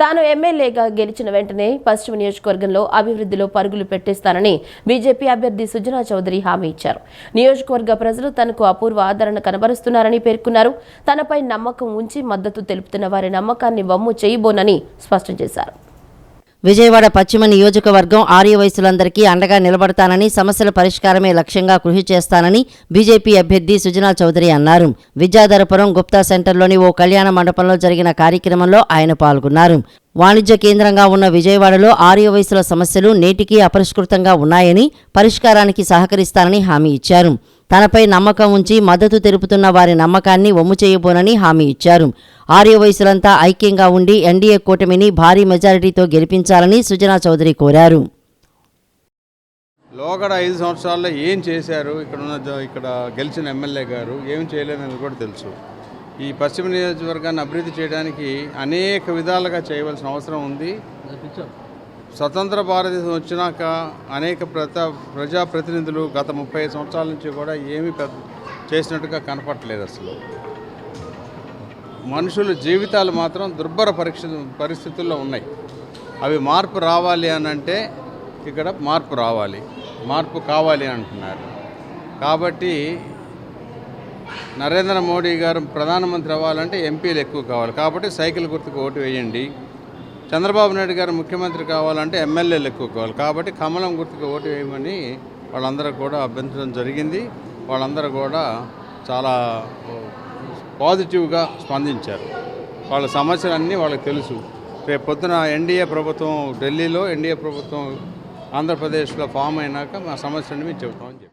తాను ఎమ్మెల్యేగా గెలిచిన వెంటనే పశ్చిమ నియోజకవర్గంలో అభివృద్ధిలో పరుగులు పెట్టేస్తానని బీజేపీ అభ్యర్థి సుజనా చౌదరి హామీ ఇచ్చారు. నియోజకవర్గ ప్రజలు తనకు అపూర్వ ఆదరణ కనబరుస్తున్నారని పేర్కొన్నారు. తనపై నమ్మకం ఉంచి మద్దతు తెలుపుతున్న వారి నమ్మకాన్ని వమ్ము చేయబోనని స్పష్టం చేశారు. విజయవాడ పశ్చిమ నియోజకవర్గం ఆర్య వయసులందరికీ అండగా నిలబడతానని సమస్యల పరిష్కారమే లక్ష్యంగా కృషి చేస్తానని బీజేపీ అభ్యర్థి సుజనా చౌదరి అన్నారు. విద్యాధరపురం గుప్తా సెంటర్లోని ఓ కళ్యాణ మండపంలో జరిగిన కార్యక్రమంలో ఆయన పాల్గొన్నారు. వాణిజ్య కేంద్రంగా ఉన్న విజయవాడలో ఆర్య వయసుల సమస్యలు నేటికీ అపరిష్కృతంగా ఉన్నాయని పరిష్కారానికి సహకరిస్తానని హామీ ఇచ్చారు. తనపై నమ్మకం ఉంచి మద్దతు తెలుపుతున్న వారి నమ్మకాన్ని వమ్ము చేయబోనని హామీ ఇచ్చారు. ఆర్య వయసులంతా ఐక్యంగా ఉండి ఎన్డీఏ కూటమిని భారీ మెజారిటీతో గెలిపించాలని సుజనా చౌదరి కోరారు. లోగడ ఐదు సంవత్సరాల్లో ఏం చేశారు? ఇక్కడ ఉన్న ఇక్కడ గెలిచిన ఎమ్మెల్యే గారు ఏం చేయలేదని కూడా తెలుసు. ఈ పశ్చిమ నియోజకవర్గాన్ని అభివృద్ధి చేయడానికి అనేక విధాలుగా చేయవలసిన అవసరం ఉంది. స్వతంత్ర భారతదేశం వచ్చినాక అనేక ప్రత ప్రజాప్రతినిధులు గత ముప్పై ఐదు సంవత్సరాల నుంచి కూడా ఏమీ చేసినట్టుగా కనపట్లేదు అసలు. మనుషుల జీవితాలు మాత్రం దుర్భర పరీక్ష పరిస్థితుల్లో ఉన్నాయి. అవి మార్పు రావాలి అని అంటే ఇక్కడ మార్పు రావాలి. మార్పు కావాలి అంటున్నారు. కాబట్టి నరేంద్ర మోడీ గారు ప్రధానమంత్రి అవ్వాలంటే ఎంపీలు ఎక్కువ కావాలి. కాబట్టి సైకిల్ గుర్తుకు ఓటు వేయండి. చంద్రబాబు నాయుడు గారు ముఖ్యమంత్రి కావాలంటే ఎమ్మెల్యేలు ఎక్కువ కావాలి. కాబట్టి కమలం గుర్తుకు ఓటు వేయమని వాళ్ళందరూ కూడా అభ్యర్థించడం జరిగింది. వాళ్ళందరూ కూడా చాలా పాజిటివ్గా స్పందించారు. వాళ్ళ సమస్యలన్నీ వాళ్ళకి తెలుసు. రేపు పొద్దున ఎన్డీఏ ప్రభుత్వం ఢిల్లీలో ఎన్డీఏ ప్రభుత్వం ఆంధ్రప్రదేశ్లో ఫామ్ అయినాక మా సమస్యలన్నీ మేము చెబుతామని చెప్పి